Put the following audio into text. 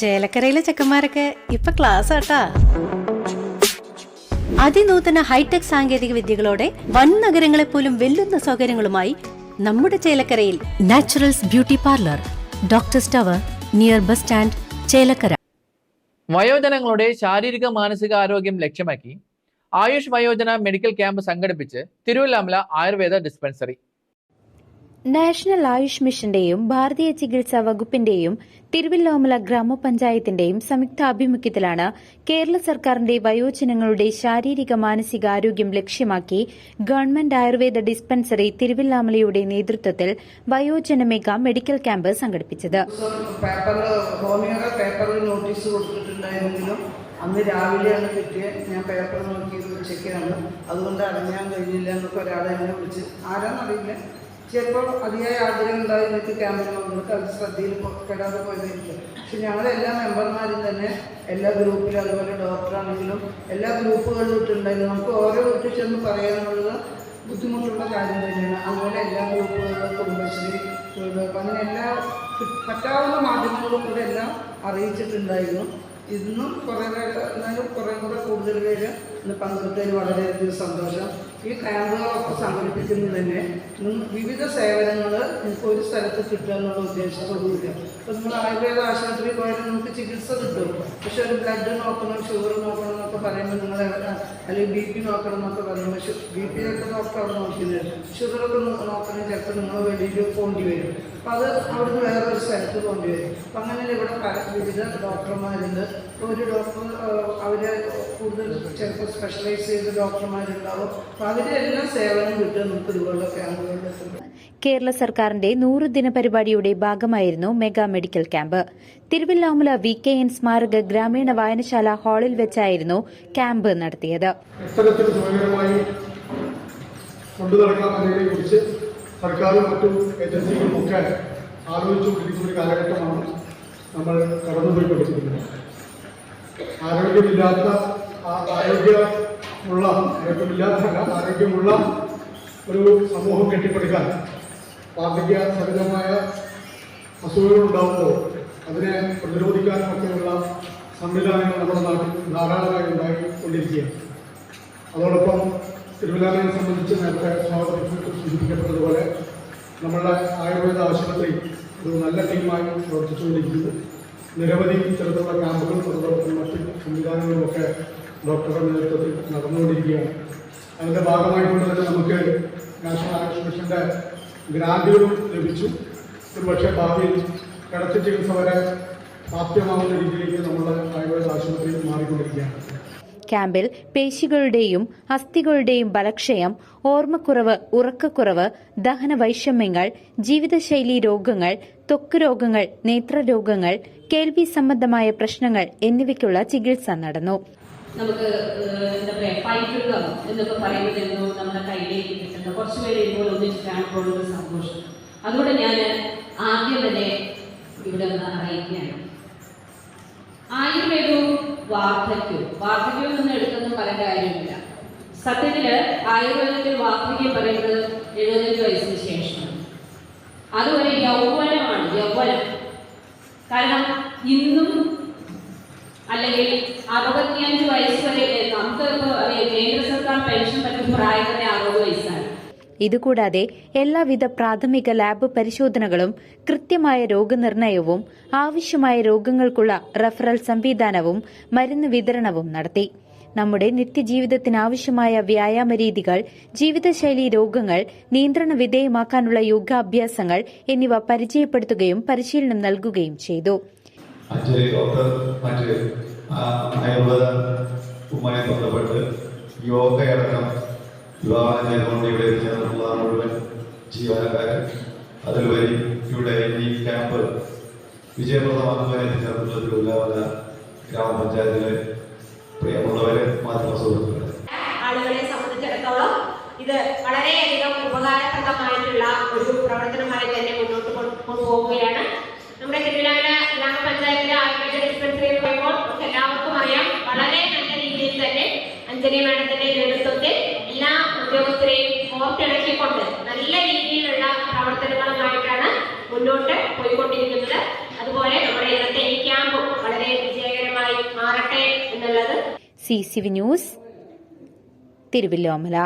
ചേലക്കരയിലെ ചെക്കന്മാരൊക്കെ ഇപ്പൊ ക്ലാസ് ആട്ടാ അതിനൂതന ഹൈടെക് സാങ്കേതിക വിദ്യകളോടെ വൻ നഗരങ്ങളെ പോലും വെല്ലുന്ന സൗകര്യങ്ങളുമായി നമ്മുടെ ചേലക്കരയിൽ Naturals beauty parlour doctor tower near bus stand Chelakkara. വയോജനങ്ങളുടെ ശാരീരിക മാനസിക ആരോഗ്യം ലക്ഷ്യമാക്കി ആയുഷ് വയോജന മെഡിക്കൽ ക്യാമ്പ് സംഘടിപ്പിച്ച് തിരുവല്ലാമല ആയുർവേദ ഡിസ്പെൻസറി. നാഷണൽ ആയുഷ് മിഷന്റെയും ഭാരതീയ ചികിത്സാ വകുപ്പിന്റെയും തിരുവല്ലോമല ഗ്രാമപഞ്ചായത്തിന്റെയും സംയുക്ത ആഭിമുഖ്യത്തിലാണ് കേരള സർക്കാരിന്റെ വയോജനങ്ങളുടെ ശാരീരിക മാനസികാരോഗ്യം ലക്ഷ്യമാക്കി ഗവൺമെന്റ് ആയുർവേദ ഡിസ്പെൻസറി തിരുവല്ലാമലയുടെ നേതൃത്വത്തിൽ വയോജന മെഗാ മെഡിക്കൽ ക്യാമ്പ് സംഘടിപ്പിച്ചത്. അന്ന് രാവിലെയാണ് കിട്ടിയത് ഞാൻ പേപ്പർ നോക്കിയത് ഉച്ചയ്ക്കാണ് അതുകൊണ്ട് അറിയാൻ കഴിഞ്ഞില്ല എന്നൊക്കെ ഒരാളെ എന്നെ വിളിച്ച്. ആരാന്നറിയില്ല. ചിലപ്പോൾ അതിയായ ആഗ്രഹം ഉണ്ടായിരുന്നിട്ട് ക്യാമ്പിന് വന്നിട്ട് അത് ശ്രദ്ധയിൽ പെടാതെ പോയതായിരിക്കും. പക്ഷെ ഞങ്ങളെല്ലാ മെമ്പർമാരും തന്നെ എല്ലാ ഗ്രൂപ്പിലും അതുപോലെ ഡോക്ടറാണെങ്കിലും എല്ലാ ഗ്രൂപ്പുകളിലും ഇട്ടുണ്ടായിരുന്നു നമുക്ക് ഓരോ വീട്ടിൽ ചെന്ന് പറയാനുള്ളത് ബുദ്ധിമുട്ടുള്ള കാര്യം തന്നെയാണ്. അതുപോലെ എല്ലാ ഗ്രൂപ്പുകളിലും കുടുംബശ്രീ തൊഴിലുറപ്പ് അങ്ങനെ എല്ലാ പറ്റാവുന്ന മാധ്യമങ്ങളും കൂടെ എല്ലാം അറിയിച്ചിട്ടുണ്ടായിരുന്നു. ഇന്നും കുറേ പേര് എന്നാലും കുറേ കൂടെ കൂടുതൽ പേര് ഇന്ന് പങ്കെടുത്തതിൽ വളരെയധികം സന്തോഷം. ഈ ക്യാമ്പുകളൊക്കെ സംഘടിപ്പിക്കുന്നത് തന്നെ വിവിധ സേവനങ്ങൾ നിങ്ങൾക്ക് ഒരു സ്ഥലത്ത് കിട്ടുക എന്നുള്ള ഉദ്ദേശത്തോടുകൂടിയ. അപ്പോൾ നിങ്ങൾ ആയുർവേദ ആശുപത്രിയിൽ പോയാലും നമുക്ക് ചികിത്സ കിട്ടും. പക്ഷെ ഒരു ബ്ലഡ് നോക്കണം ഷുഗർ നോക്കണം എന്നൊക്കെ പറയുമ്പോൾ നിങ്ങൾ അല്ലെങ്കിൽ ബി പി നോക്കണം എന്നൊക്കെ പറയുമ്പോൾ ബി പി ഒക്കെ നോക്കാം നോക്കുന്നത് ഷുഗറൊക്കെ നോക്കണമെങ്കിൽ ചിലപ്പോൾ നിങ്ങൾ വെളിയിൽ പോകേണ്ടി വരും. അപ്പോൾ അത് അവിടുന്ന് വേറൊരു സ്ഥലത്ത് കൊണ്ടുവരും. വരും അപ്പം അങ്ങനെ ഇവിടെ പല വിവിധ ഡോക്ടർമാരുണ്ട്. ഒരു ഡോക്ടർ അവരെ കൂടുതൽ ചിലപ്പോൾ സ്പെഷ്യലൈസ് ചെയ്ത ഡോക്ടർമാരുണ്ടാവും. അപ്പോൾ അതിന്റെ എല്ലാം സേവനം കിട്ടും നമുക്ക് ഇതുപോലുള്ള ക്യാമ്പുകളുടെ കേരള സർക്കാരിന്റെ നൂറ് ദിന പരിപാടിയുടെ ഭാഗമായിരുന്നു mega medical camp. Thiruvillwamala V K N സ്മാരക ഗ്രാമീണ വായനശാല ഹാളിൽ വെച്ചായിരുന്നു ക്യാമ്പ് നടത്തിയത്. സർക്കാരും മറ്റും ഏജൻസികളും ഒക്കെ ആലോചിച്ചുകൊണ്ടിരിക്കുന്ന ഒരു കാലഘട്ടമാണ് നമ്മൾ കടന്നുപോയിക്കൊണ്ടിരിക്കുന്നത്. ആരോഗ്യമില്ലാത്ത ആരോഗ്യമുള്ള ആരോഗ്യമില്ലാത്ത ആരോഗ്യമുള്ള ഒരു സമൂഹം കെട്ടിപ്പടുക്കാൻ വാർദ്ധക്യ സഹജമായ അസുഖങ്ങൾ ഉണ്ടാകുമ്പോൾ അതിനെ പ്രതിരോധിക്കാനുമൊക്കെയുള്ള സംവിധാനങ്ങൾ നമ്മുടെ നാട്ടിൽ ധാരാളമായി ഉണ്ടായിക്കൊണ്ടിരിക്കുകയാണ്. അതോടൊപ്പം തിരുവല്ലാമയെ സംബന്ധിച്ച് നേരത്തെ സ്വാഗതത്തിൽ സൂചിപ്പിക്കപ്പെട്ടതുപോലെ നമ്മളുടെ ആയുർവേദ ആശുപത്രി ഒരു നല്ല ടീമായി പ്രവർത്തിച്ചുകൊണ്ടിരിക്കുന്നു. നിരവധി ഇത്തരത്തിലുള്ള ക്യാമ്പുകളും അതോടൊപ്പം മറ്റ് സംവിധാനങ്ങളുമൊക്കെ ഡോക്ടറുടെ നേതൃത്വത്തിൽ നടന്നുകൊണ്ടിരിക്കുകയാണ്. അതിന്റെ ഭാഗമായിക്കൊണ്ട് തന്നെ നമുക്ക് നാഷണൽ ആയുഷ് മിഷന്റെ ഗ്രാൻഡുകളും ലഭിച്ചു. ഒരുപക്ഷെ ഭാവിയിൽ കിടത്തി ചികിത്സ വരെ പ്രാപ്യമാവുന്ന രീതിയിലേക്ക് നമ്മുടെ ആയുർവേദ ആശുപത്രി മാറിക്കൊണ്ടിരിക്കുകയാണ്. ക്യാമ്പിൽ പേശികളുടെയും അസ്ഥികളുടെയും ബലക്ഷയം ഓർമ്മക്കുറവ് ഉറക്കക്കുറവ് ദഹന വൈഷമ്യങ്ങൾ ജീവിതശൈലി രോഗങ്ങൾ ത്വക്ക് രോഗങ്ങൾ നേത്രരോഗങ്ങൾ കേൾവി സംബന്ധമായ പ്രശ്നങ്ങൾ എന്നിവയ്ക്കുള്ള ചികിത്സ നടന്നു. നമുക്ക് നമ്മുടെ ഒരു സന്തോഷം. അതുകൊണ്ട് ഞാൻ ആദ്യം തന്നെ ഇവിടെ അറിയിക്കുകയാണ്. ആയുർവേദവും വാർദ്ധക്യവും വാർദ്ധക്യവും നിന്ന് എടുത്തൊന്നും പല കാര്യമില്ല. സത്യത്തിൽ ആയുർവേദത്തിൽ വാർദ്ധക്യം പറയുന്നത് എഴുപത്തഞ്ച് വയസ്സിന് ശേഷമാണ്. അതുപോലെ യൗവനമാണ് യൗവനം. കാരണം ഇന്നും അല്ലെങ്കിൽ അറുപത്തിയഞ്ച് വയസ്സ് വരെ നമുക്ക് അറിയാം കേന്ദ്ര സർക്കാർ പെൻഷൻ പറ്റുന്ന പ്രായം തന്നെ അറുപത് വയസ്സാണ്. ഇതുകൂടാതെ എല്ലാവിധ പ്രാഥമിക ലാബ് പരിശോധനകളും കൃത്യമായ രോഗനിർണയവും ആവശ്യമായ രോഗങ്ങൾക്കുള്ള റഫറൽ സംവിധാനവും മരുന്ന് വിതരണവും നടത്തി. നമ്മുടെ നിത്യജീവിതത്തിനാവശ്യമായ വ്യായാമ രീതികൾ ജീവിതശൈലി രോഗങ്ങൾ നിയന്ത്രണ വിധേയമാക്കാനുള്ള യോഗാഭ്യാസങ്ങൾ എന്നിവ പരിചയപ്പെടുത്തുകയും പരിശീലനം നൽകുകയും ചെയ്തു. അഞ്ചരി ഡോക്ടർ യോഗയടക്കം വിവാഹം ഇവിടെ ചേർന്നുള്ള മുഴുവൻ ജീവനക്കാരും അതിലുപരി ഇവിടെ ഈ ക്യാമ്പ് വിജയപ്രദമാക്കുവാൻ തിരുവല്ലാമല ഗ്രാമപഞ്ചായത്തിലെ പ്രിയമുള്ളവരെ മാധ്യമ സുഹൃത്തുക്കളെ. ആളുകളെ സംബന്ധിച്ചിടത്തോളം ഇത് വളരെയധികം ഉപകാരപ്രദമായിട്ടുള്ള ഒരു പ്രവർത്തനമായി തന്നെ മുന്നോട്ട് കൊണ്ടു കൊണ്ടുപോവുകയാണ്. നമ്മുടെ തിരുവിലാമല ഗ്രാമപഞ്ചായത്തിലെ ആയുർവേദ ഡിസ്പെൻസറി എന്ന് പറയുമ്പോൾ എല്ലാവർക്കും അറിയാം വളരെ നല്ല രീതിയിൽ തന്നെ അഞ്ജലി മാഡത്തിന്റെ നേതൃത്വത്തിൽ എല്ലാ ഉദ്യോഗസ്ഥരെയും ഓർത്തിണക്കിക്കൊണ്ട് നല്ല രീതിയിലുള്ള പ്രവർത്തനങ്ങളുമായിട്ടാണ് മുന്നോട്ട് പോയിക്കൊണ്ടിരിക്കുന്നത്. അതുപോലെ നമ്മുടെ ഇന്നത്തെ ഈ ക്യാമ്പ് വളരെ വിജയകരമായി മാറട്ടെ എന്നുള്ളത്. C C V news Thiruvillwamala.